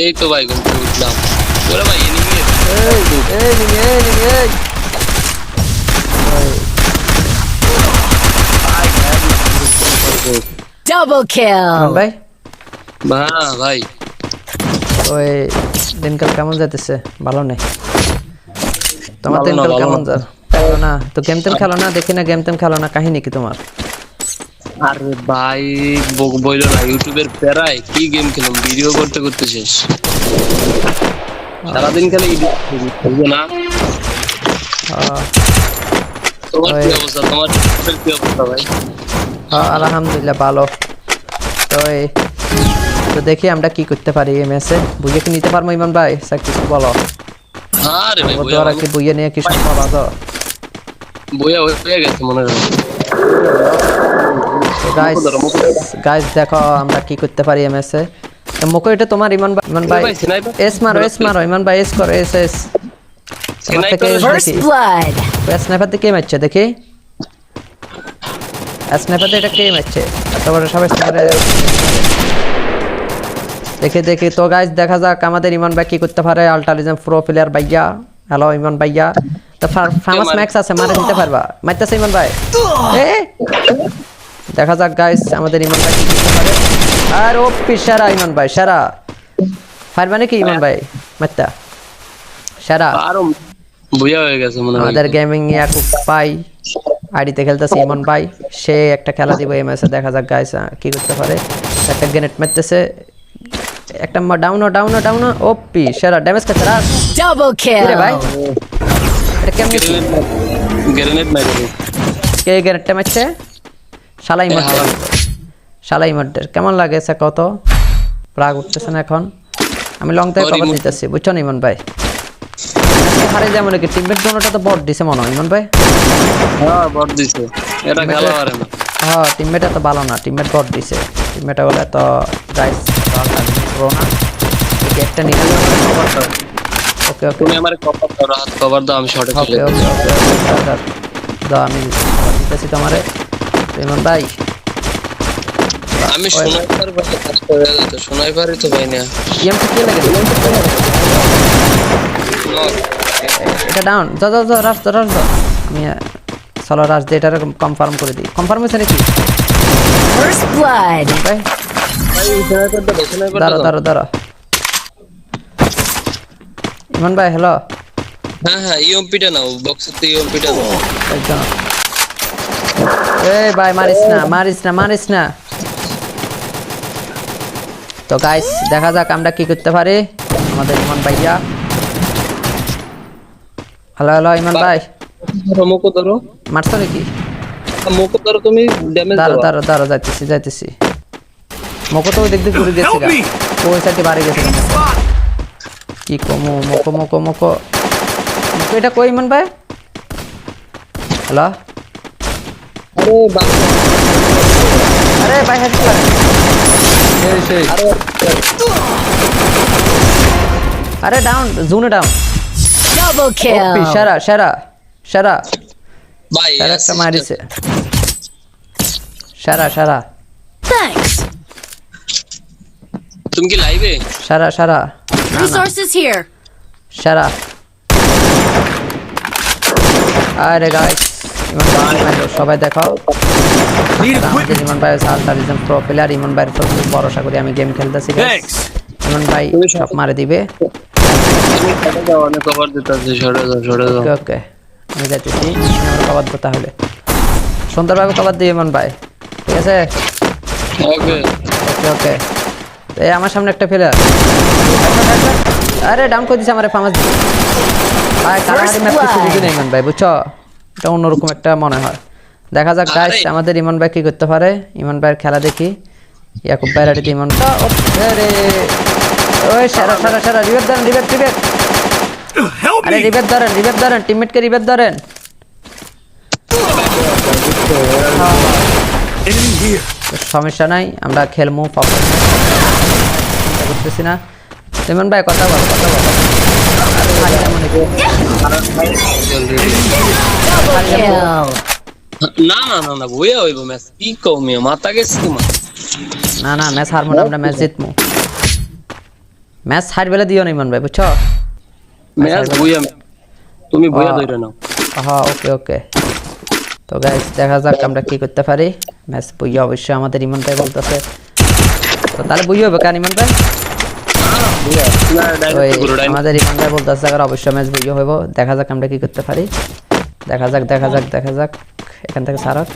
এই তো ভাই ঘুম উঠলাম ওরে ভাই এনিমি kill. রহমান ভাই হ্যাঁ ভাই ওই দিনকাল কেমন যাইতেছে ভালো নেই তোমার দিনকাল কেমন। যা না তো গেম টেম খেলো না দেখি না গেম টেম খেলো না কাহিনী কি তোমার আরে ভাই বইলো না ইউটিউবের প্যারায় কি গেম খেলাম ভিডিও করতে করতে শেষ। সারাদিন খেলে না? তোমার কি অবস্থা? তোমার কি অবস্থা ভাই? আলহামদুলিল্লাহ ভালো। তো এই তো দেখি আমরা কি করতে পারি এই ম্যাচে বুঝে কি নিতে পারব ইমান ভাই? স্যার কিছু বলো। আরে ভাই কি বুঝে নিয়ে কিছু বলো তো বইয়া হয়ে গেছে মনে হয়। গাইস গাইস দেখো আমরা কি করতে পারি এই ম্যাচে মুকো এটা তোমার ইমান ভাই ইমান ভাই এস মারো এস মারো ইমান ভাই এস করো এস এস। স্নাইপার কে মারছে দেখি। স্নাইপার এটা কে মারছে? বড় সবাই স্নাইপারে দেখে দেখে। তো গাইস দেখা যাক আমাদের ইমান ভাই কি করতে পারে। আল্টালিজম প্রো প্লেয়ার ভাইয়া। হ্যালো ইমান ভাইয়া। তো ফার্মাস ম্যাক্স আছে মারে দিতে পারবা। মারতেছে ইমান ভাই। এ দেখা যাক গাইস আমাদের ইমান ভাই কি করতে পারে। আর ও পিসারা ইমান ভাই সারা। পারবা নাকি ইমান ভাই? মারতা সারা। আরও বইয়া হয়ে গেছে মনে হয়। আমাদের গেমিং ইয়াকুব পাই। আইডিতে খেলতেছে ইমন ভাই। সে একটা খেলা দিব এই ম্যাচে দেখা যাক গাইস কি করতে পারে। একটা গ্রেনেড মারতেছে। একটা মা ডাউন ডাউন ডাউন ওপি সেরা। ড্যামেজ খাচ্ছে রাস। Double রে ভাই. এটা কেমনি কি? গ্রেনেড মাইরে কে গ্রেনেডটা মারছে? শালা ইমন হালাম। শালা ইমনের কেমন লাগে সে কত রাগ উঠতেছে না এখন আমি লং থেকে কভার দিতেছি বুঝছ না ইমন ভাই হারে যেমন কি টিমমেট দোনোটা তো বট দিছে মনে হয় ইমন ভাই হ্যাঁ বট দিছে এটা খেলা পারে না হ্যাঁ টিমমেট এত ভালো না টিমমেট বট দিছে টিমমেট বলে তো গাইস প্রো না এই একটা নিয়ে ওকে ওকে তুমি আমার কভার দাও রাত কভার দাও আমি শর্টে খেলে ওকে ওকে দাও আমি দিতেছি তোমারে ইমন ভাই। আমি সোনাইপার ভাই কাজ করে তো সোনাইপারই তো ভাই না। ইএমপি কে লাগে? এটা ডাউন যাও যাও যাও রাস রাস দাও। আমি চলো রাস দিয়ে এটা কনফার্ম করে দিই। কনফার্ম হয়েছে নাকি? First blood. ভাই। দাঁড়ো দাঁড়ো দাঁড়ো ইমন ভাই হ্যালো হ্যাঁ হ্যাঁ ইএমপিটা নাও বক্সের তো ইএমপিটা দাও। একজন এই ভাই মারিস না মারিস না মারিস না তো গাইস দেখা যাক আমরা কি করতে পারি। আমাদের ইমন ভাইয়া। হ্যালো হ্যালো ইমন ভাই। ধরো ধরো। মারছো নাকি? মুকো ধরো তুমি ড্যামেজ দাও। দাঁড়ো দাঁড়ো যাইতেছি যাইতেছি। মকো তো দিক ঘুরে গেছে গা। ওই সাইডে বাড়ি গেছে। কি কমো মকো মকো মকো মকো এটা কই ইমন ভাই? হ্যালো আরে বাবা আরে ভাই হেড এই সেই আরে ডাউন জুনে ডাউন Double kill. সেরা সেরা সেরা ভাই সেরা একটা মারিছে সেরা সেরা Thanks. তুমি কি লাইভে সেরা সেরা Resources here. সেরা আরে গাইস ইমন ভাই সবাই দেখো ইমন ভাই আলটারিজম প্রো প্লেয়ার ইমন ভাইয়ের ভরসা করি আমি গেম খেলতেছি ইমন ভাই সব মারে দিবে। ওকে আমি যাইতেছি। দিতে তাহলে। সুন্দরভাবে দিই ইমন ভাই। ঠিক আছে? ওকে ওকে এই আমার সামনে একটা ফেলে আরে ডাউন করে দিছে আমার ফামাস ভাই ম্যাচ কিছু বুঝি না ইমন ভাই বুঝছ? এটা অন্যরকম একটা মনে হয়। দেখা যাক গাইস আমাদের ইমন ভাই কি করতে পারে? ইমন ভাইয়ের খেলা দেখি। ইয়াকুব ভাই রেডি ইমন রে ওই সারা সারা সারা রিবেট ধরেন রিবেট রিবেট আরে রিবেট ধরেন রিবেট ধরেন টিমমেটকে রিবেট ধরেন। সমস্যা নাই আমরা খেলব পাবো চিন্তা করতেছি না। ইমন ভাই কথা বল কথা বল। না না না না বইয়া হইব ম্যাচ কি কমে মাথা গেছে তোমার না না ম্যাচ হারবো না আমরা ম্যাচ ম্যাচ হারবেলে দিও না ভাই বুঝছ ম্যাচ বইয়া তুমি বইয়া নাও হ্যাঁ ওকে ওকে তো গাইস দেখা যাক আমরা কি করতে পারি ম্যাচ বইয়া অবশ্যই আমাদের ইমন ভাই বলতেছে তো তাহলে বইয়া হবে কেন ইমন ভাই বইয়া না ওই ডাইরেক্ট গুরু ডাইরেক্ট আমাদের ইমন ভাই বলতেছে আর অবশ্যই ম্যাচ বুঝিয়ে হইব। দেখা যাক আমরা কি করতে পারি। দেখা যাক দেখা যাক দেখা যাক। এখান থেকে সারক